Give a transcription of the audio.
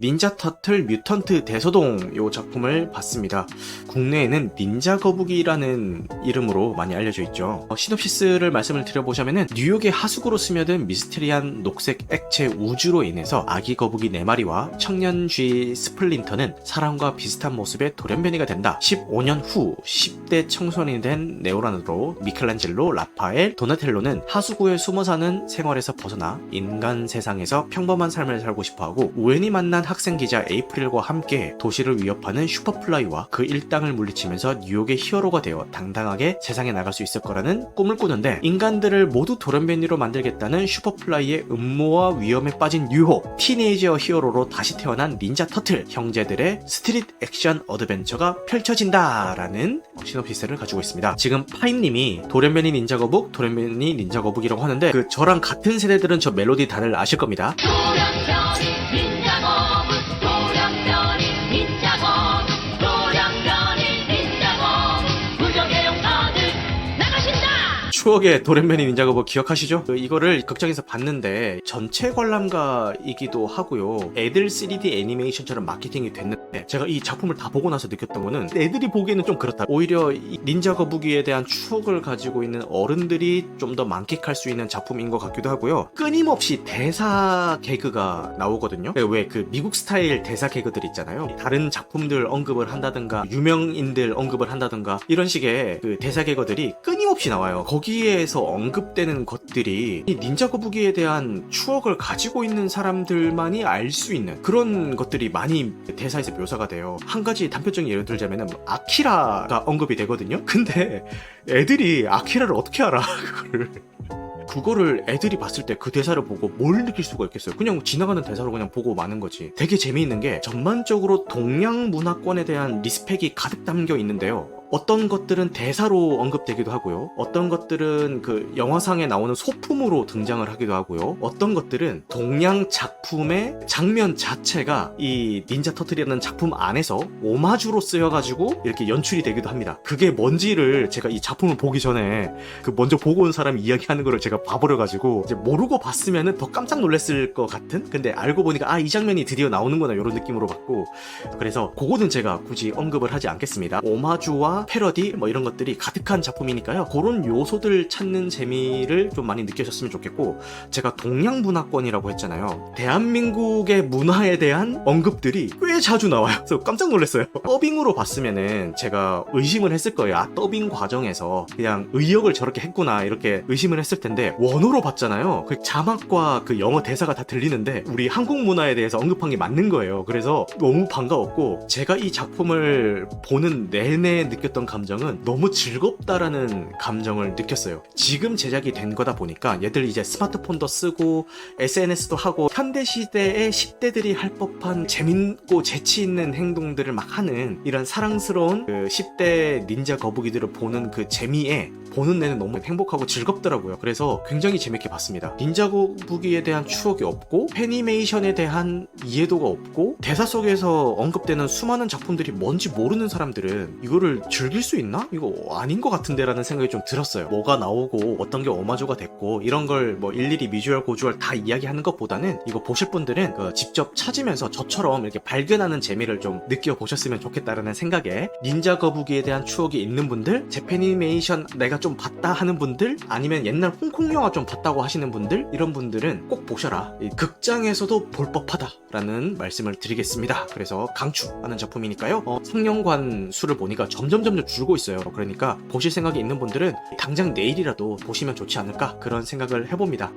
닌자 터틀 뮤턴트 대소동 요 작품을 봤습니다. 국내에는 닌자 거북이라는 이름으로 많이 알려져 있죠. 어, 시놉시스를 말씀을 드려보자면은 뉴욕의 하수구로 스며든 미스테리한 녹색 액체 우주로 인해서 아기 거북이 4마리와 청년 쥐 스플린터는 사람과 비슷한 모습의 돌연변이가 된다. 15년 후 10대 청소년이 된 네오란으로 미켈란젤로, 라파엘, 도나텔로는 하수구에 숨어 사는 생활에서 벗어나 인간 세상에서 평범한 삶을 살고 싶어하고 우연히 만난 학생 기자 에이프릴과 함께 도시를 위협하는 슈퍼플라이와 그 일당을 물리치면서 뉴욕의 히어로가 되어 당당하게 세상에 나갈 수 있을 거라는 꿈을 꾸는데 인간들을 모두 돌연변이로 만들겠다는 슈퍼플라이의 음모와 위험에 빠진 유호 티네이저 히어로로 다시 태어난 닌자 터틀 형제들의 스트릿 액션 어드벤처가 펼쳐진다라는 시놉시스를 가지고 있습니다. 지금 파임님이 돌연변이 닌자 거북, 돌연변이 닌자 거북이라고 하는데 그 저랑 같은 세대들은 저 멜로디 단을 아실 겁니다. 도량변이 추억의 도련변이 닌자거북 기억하시죠? 그 이거를 극장에서 봤는데 전체 관람가이기도 하고요. 애들 3D 애니메이션처럼 마케팅이 됐는데 제가 이 작품을 다 보고 나서 느꼈던 거는 애들이 보기에는 좀 그렇다. 오히려 이 닌자 거북이에 대한 추억을 가지고 있는 어른들이 좀 더 만끽할 수 있는 작품인 것 같기도 하고요. 끊임없이 대사 개그가 나오거든요. 왜 그 미국 스타일 대사 개그들 있잖아요. 다른 작품들 언급을 한다든가 유명인들 언급을 한다든가 이런 식의 그 대사 개그들이 끊 임없이 나와요. 거기에서 언급되는 것들이 이 닌자 거북이에 대한 추억을 가지고 있는 사람들만이 알 수 있는 그런 것들이 많이 대사에서 묘사가 돼요. 한 가지 단편적인 예를 들자면은 아키라가 언급이 되거든요. 근데 애들이 아키라를 어떻게 알아? 그거를. 그거를 애들이 봤을 때 그 대사를 보고 뭘 느낄 수가 있겠어요? 그냥 지나가는 대사로 그냥 보고 마는 거지. 되게 재미있는 게 전반적으로 동양 문화권에 대한 리스펙이 가득 담겨 있는데요. 어떤 것들은 대사로 언급되기도 하고요. 어떤 것들은 그 영화상에 나오는 소품으로 등장을 하기도 하고요. 어떤 것들은 동양 작품의 장면 자체가 이 닌자 터틀이라는 작품 안에서 오마주로 쓰여가지고 이렇게 연출이 되기도 합니다. 그게 뭔지를 제가 이 작품을 보기 전에 그 먼저 보고 온 사람이 이야기하는 거를 제가 봐버려가지고 이제 모르고 봤으면은 더 깜짝 놀랐을 것 같은? 근데 알고 보니까 아 이 장면이 드디어 나오는구나 이런 느낌으로 봤고 그래서 그거는 제가 굳이 언급을 하지 않겠습니다. 오마주와 패러디 뭐 이런 것들이 가득한 작품이니까요. 그런 요소들 찾는 재미를 좀 많이 느끼셨으면 좋겠고 제가 동양 문화권이라고 했잖아요. 대한민국의 문화에 대한 언급들이 꽤 자주 나와요. 그래서 깜짝 놀랐어요. 더빙으로 봤으면은 제가 의심을 했을 거예요. 아 더빙 과정에서 그냥 의역을 저렇게 했구나 이렇게 의심을 했을 텐데 원어로 봤잖아요. 그 자막과 그 영어 대사가 다 들리는데 우리 한국 문화에 대해서 언급한 게 맞는 거예요. 그래서 너무 반가웠고 제가 이 작품을 보는 내내 느꼈 던 감정은 너무 즐겁다라는 감정을 느꼈어요. 지금 제작이 된 거다 보니까 얘들 이제 스마트폰도 쓰고 SNS도 하고 현대 시대의 10대들이 할 법한 재밌고 재치 있는 행동들을 막 하는 이런 사랑스러운 그 10대 닌자 거북이들을 보는 그 재미에 보는 내내 너무 행복하고 즐겁더라고요. 그래서 굉장히 재밌게 봤습니다. 닌자 거북이에 대한 추억이 없고 애니메이션에 대한 이해도가 없고 대사 속에서 언급되는 수많은 작품들이 뭔지 모르는 사람들은 이거를 즐길 수 있나? 이거 아닌 것 같은데라는 생각이 좀 들었어요. 뭐가 나오고 어떤 게 오마주가 됐고 이런 걸 뭐 일일이 미주얼 고주얼 다 이야기하는 것보다는 이거 보실 분들은 그 직접 찾으면서 저처럼 이렇게 발견하는 재미를 좀 느껴보셨으면 좋겠다라는 생각에 닌자 거북이에 대한 추억이 있는 분들 제페니메이션 내가 좀 봤다 하는 분들 아니면 옛날 홍콩 영화 좀 봤다고 하시는 분들 이런 분들은 꼭 보셔라 이 극장에서도 볼 법하다라는 말씀을 드리겠습니다 그래서 강추하는 작품이니까요 어, 상영관 수를 보니까 점점 점점 줄고 있어요. 그러니까 보실 생각이 있는 분들은 당장 내일이라도 보시면 좋지 않을까 그런 생각을 해봅니다